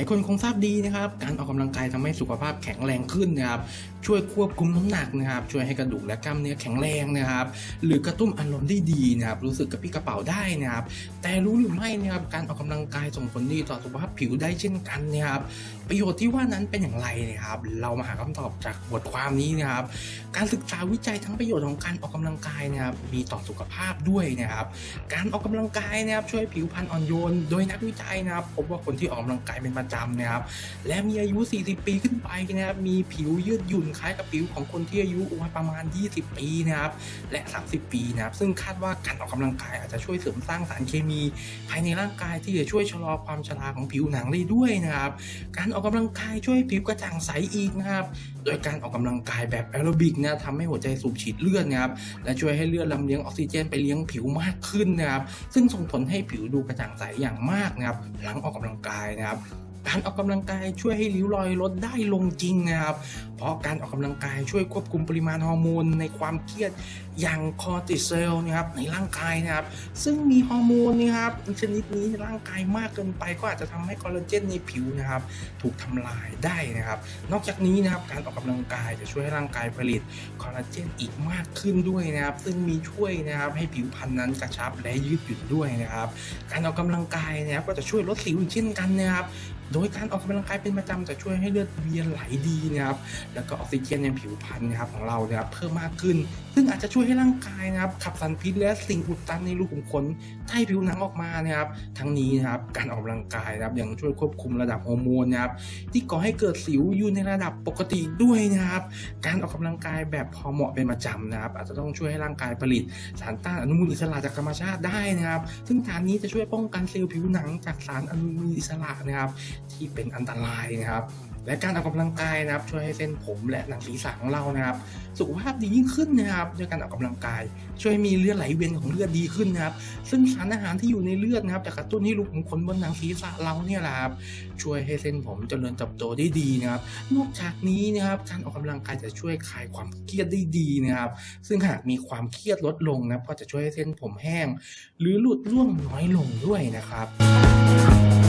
ายคนคงทราบดีนะครับ การออกกำลังกายทำให้สุขภาพแข็งแรงขึ้นนะครับ ช่วยควบคุมน้ำหนักนะครับ ช่วยให้กระดูกและกล้ามเนื้อแข็งแรงนะครับ หรือกระตุ้นอารมณ์ได้ดีนะครับ รู้สึกกระปี้กระเป๋าได้นะครับ แต่รู้หรือไม่นะครับ การออกกำลังกายส่งผลดีต่อสุขภาพผิวได้เช่นกันนะครับ ประโยชน์ที่ว่านั้นเป็นอย่างไรนะครับ เรามาหาคำตอบจากบทความนี้นะครับ การศึกษาวิจัยทั้งประโยชน์ของการออกกำลังกายนะครับ มีต่อสุขภาพด้วยนะครับ การออกกำลังกายนะครับช่วยผิวพรรณอ่อนโยน โดยนักวิจัยนะครับพบว่าคนที่ออกกำลังกายเป็นประจำนะครับ และมีอายุ 40 ปีขึ้นไปนะครับ มีผิวยืดหยุ่นคล้ายกับผิวของคนที่อายุประมาณ 20 ปีนะครับ และ 30 ปีนะครับ ซึ่งคาดว่าการออกกำลังกายอาจจะช่วยเสริมสร้างสารเคมี ภายในร่างกายที่จะช่วยชะลอความชราของผิวหนังได้ด้วยนะครับ การออกกำลังกายช่วยผิวกระจ่างใสอีกนะครับ โดยการออกกำลังกายแบบแอโรบิกนะทำให้หัวใจสูบฉีดเลือดนะครับ และช่วยให้เลือดลำเลี้ยงออกซิเจนไปเลี้ยงผิวมากขึ้นนะครับ ซึ่งส่งผลให้ผิวดูกระจ่างใสอย่างมากนะครับ หลังออกกำลังกายนะครับการออกกำลังกายช่วยให้ริ้วรอยลดได้ลงจริงนะครับ เพราะการออกกำลังกายช่วยควบคุมปริมาณฮอร์โมนในความเครียดอย่างคอร์ติซอลนะครับในร่างกายนะครับ ซึ่งมีฮอร์โมนนะครับชนิดนี้ในร่างกายมากเกินไปก็อาจจะทำให้คอลลาเจนในผิวนะครับถูกทำลายได้นะครับ นอกจากนี้นะครับการออกกำลังกายจะช่วยให้ร่างกายผลิตคอลลาเจนอีกมากขึ้นด้วยนะครับ ซึ่งมีช่วยนะครับให้ผิวพรรณนั้นกระชับและยืดหยุ่นด้วยนะครับ การออกกำลังกายนะครับก็จะช่วยลดสิวอีกเช่นกันนะครับโดยการออกกำลังกายเป็นประจำจะช่วยให้เลือดเวียนไหลดีนะครับแล้วก็ออกซิเจนในผิวพรรณนะครับของเรานะครับเพิ่มมากขึ้น ซึ่งอาจจะช่วยให้ร่างกายนะครับขับสารพิษและสิ่งอุดตันในรูขุมขนใต้ผิวหนังออกมานะครับ ทั้งนี้นะครับการออกกำลังกายนะครับยังช่วยควบคุมระดับฮอร์โมนนะครับที่ก่อให้เกิดสิวอยู่ในระดับปกติด้วยนะครับ การออกกำลังกายแบบพอเหมาะเป็นประจำนะครับ อาจจะต้องช่วยให้ร่างกายผลิต สารต้านอนุมูลอิสระจากธรรมชาติได้นะครับ ซึ่งสารนี้จะช่วยป้องกันเซลล์ผิวหนังจากสารอนุมูลอิสระนะครับ ที่เป็นอันตรายนะครับและการออกกำลังกายนะครับ ช่วยให้เส้นผมและหนังศีรษะของเรานะครับ สุขภาพดียิ่งขึ้นนะครับด้วยการออกกำลังกาย ช่วยมีเลือดไหลเวียนของเลือดดีขึ้นนะครับ ซึ่งสารอาหารที่อยู่ในเลือดนะครับจะกระตุ้นให้รูขุมขนบนหนังศีรษะเราเนี่ยแหละครับช่วยให้เส้นผมเจริญเติบโตได้ดีนะครับ นอกจากนี้นะครับการออกกำลังกายจะช่วยคลายความเครียดได้ดีนะครับ ซึ่งหากมีความเครียดลดลงนะครับก็จะช่วยให้เส้นผมแห้ง หรือหลุดร่วงน้อยลงด้วยนะครับ